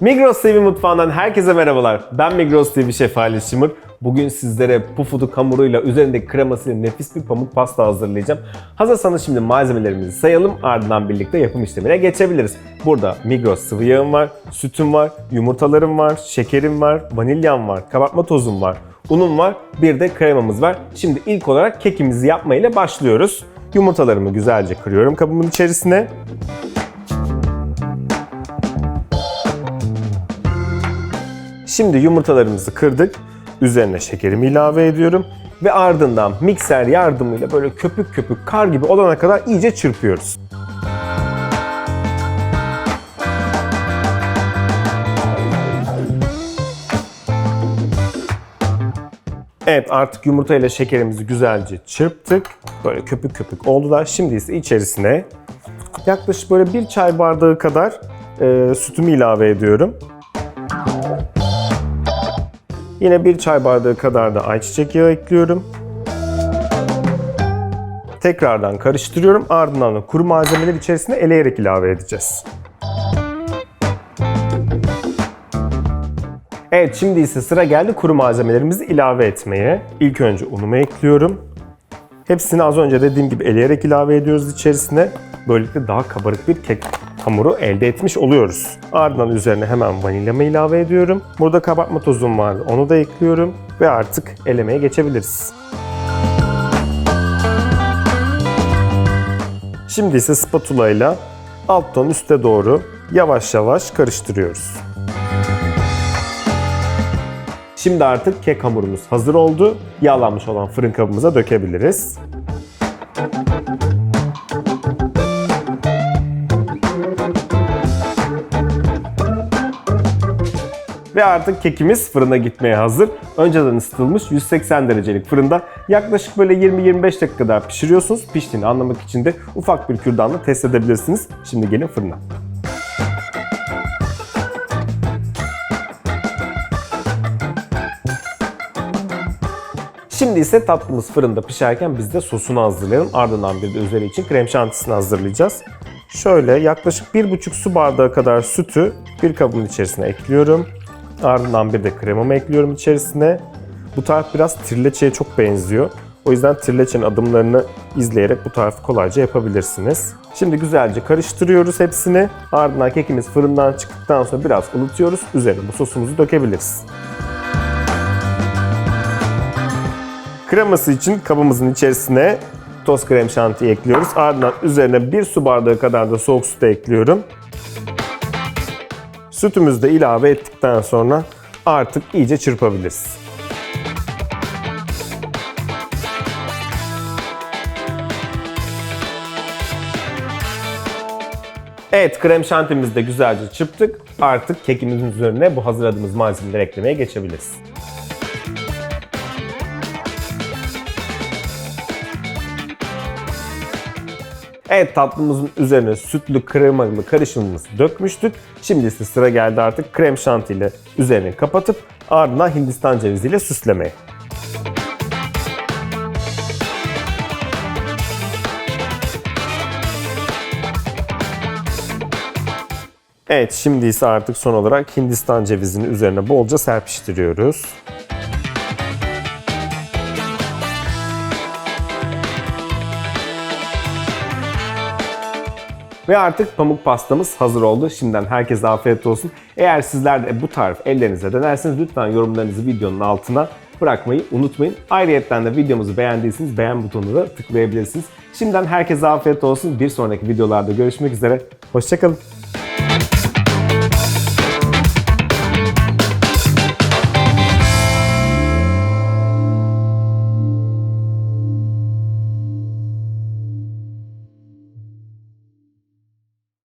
Migros TV mutfağından herkese merhabalar. Ben Migros TV Şef Ali Şimır. Bugün sizlere pufuduk hamuruyla üzerindeki kremasıyla nefis bir pamuk pasta hazırlayacağım. Hazırsanız şimdi malzemelerimizi sayalım ardından birlikte yapım işlemine geçebiliriz. Burada Migros sıvı yağım var, sütüm var, yumurtalarım var, şekerim var, vanilyam var, kabartma tozum var, unum var, bir de kremamız var. Şimdi ilk olarak kekimizi yapmayla başlıyoruz. Yumurtalarımı güzelce kırıyorum kabımın içerisine. Şimdi yumurtalarımızı kırdık. Üzerine şekerimi ilave ediyorum. Ve ardından mikser yardımıyla böyle köpük köpük kar gibi olana kadar iyice çırpıyoruz. Evet artık yumurta ile şekerimizi güzelce çırptık. Böyle köpük köpük oldular. Şimdi ise içerisine yaklaşık böyle bir çay bardağı kadar e, sütümü ilave ediyorum. Yine bir çay bardağı kadar da ayçiçek yağı ekliyorum. Tekrardan karıştırıyorum. Ardından da kuru malzemeler içerisine eleyerek ilave edeceğiz. Evet şimdi ise sıra geldi kuru malzemelerimizi ilave etmeye. İlk önce unumu ekliyorum. Hepsini az önce dediğim gibi eleyerek ilave ediyoruz içerisine. Böylelikle daha kabarık bir kek hamuru elde etmiş oluyoruz. Ardından üzerine hemen vanilyamı ilave ediyorum. Burada kabartma tozum vardı. Onu da ekliyorum. Ve artık elemeye geçebiliriz. Şimdi ise spatula ile alttan üste doğru yavaş yavaş karıştırıyoruz. Şimdi artık kek hamurumuz hazır oldu. Yağlanmış olan fırın kabımıza dökebiliriz. Ve artık kekimiz fırına gitmeye hazır. Önceden ısıtılmış 180 derecelik fırında yaklaşık böyle 20-25 dakika kadar pişiriyorsunuz. Piştiğini anlamak için de ufak bir kürdanla test edebilirsiniz. Şimdi gelin fırına. Şimdi ise tatlımız fırında pişerken biz de sosunu hazırlayalım. Ardından bir de üzeri için krem şantisini hazırlayacağız. Şöyle yaklaşık 1,5 su bardağı kadar sütü bir kabın içerisine ekliyorum. Ardından bir de kremamı ekliyorum içerisine. Bu tarif biraz trileçeye çok benziyor. O yüzden trileçenin adımlarını izleyerek bu tarifi kolayca yapabilirsiniz. Şimdi güzelce karıştırıyoruz hepsini. Ardından kekimiz fırından çıktıktan sonra biraz ılıtıyoruz. Üzerine bu sosumuzu dökebiliriz. Kreması için kabımızın içerisine toz krem şantiyi ekliyoruz. Ardından üzerine bir su bardağı kadar da soğuk da ekliyorum. Sütümüzü de ilave ettikten sonra artık iyice çırpabiliriz. Evet krem şantimizi de güzelce çırptık. Artık kekimizin üzerine bu hazırladığımız malzemeleri eklemeye geçebiliriz. Evet tatlımızın üzerine sütlü kremalı karışımımızı dökmüştük. Şimdi ise sıra geldi artık krem şanti ile üzerini kapatıp ardından hindistan ceviziyle süslemeye. Evet şimdi ise artık son olarak hindistan cevizini üzerine bolca serpiştiriyoruz. Ve artık pamuk pastamız hazır oldu. Şimdiden herkese afiyet olsun. Eğer sizler de bu tarif ellerinize denerseniz lütfen yorumlarınızı videonun altına bırakmayı unutmayın. Ayrıca de videomuzu beğendiyseniz beğen butonuna da tıklayabilirsiniz. Şimdiden herkese afiyet olsun. Bir sonraki videolarda görüşmek üzere. Hoşçakalın.